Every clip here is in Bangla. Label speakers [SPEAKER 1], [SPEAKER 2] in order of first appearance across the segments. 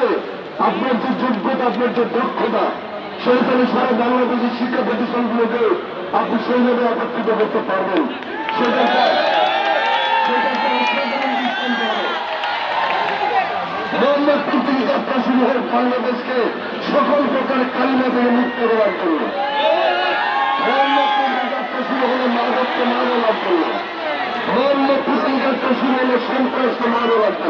[SPEAKER 1] হবে। আপনার যে যোগ্যতা, আপনার যে দক্ষতা সেইখানে সারা বাংলাদেশের শিক্ষা প্রতিষ্ঠানগুলোকে আপনি সেইভাবে একত্রিত করতে পারবেন। যাত্রা শুরু হোক, বাংলাদেশকে সকল প্রকার কালিমা থেকে মুক্ত করার জন্য। যাত্রা শুরু হলো মাদককে মানবার জন্য মোহাম্মদপুর থেকে যাত্রা শুরু হলো সন্ত্রাসকে যুদ্ধে আমরা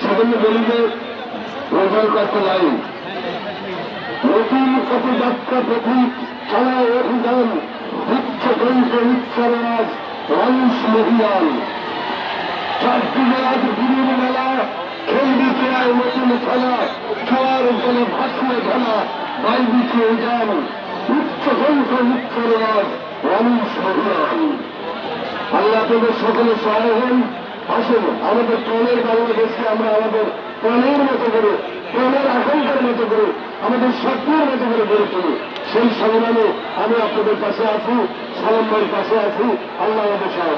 [SPEAKER 1] সেজন্য বলি যে, রোজার কাছে লাইন নতুন কত যাত্রা প্রতীক চালায় অভিযান উচ্চ গ্রন্থ উচ্চারণাজ মানুষ মহিয়ান চারদিকে আজ গুরুর মেলা খেলবি চেয়ার নতুন খেলা চোয়ার জলে ভাসলে খেলা বাইবি চেয়ে যান। উচ্চ গ্রন্থ উচ্চারণাজ মানুষ মহিয়ান আল্লাহ তোদের সকলে সহায় হন। আসুন, আমাদের প্রাণের বাংলাদেশকে আমরা আমাদের প্রাণের মতো করে, প্রাণের আকাঙ্ক্ষার মতো করে, আমাদের স্বপ্নের মতো করে গড়ে তুলি। সেই সংগ্রামে আমি আপনাদের পাশে আছি সালাম পাশে আছি। আল্লাহ আমাদের সহায়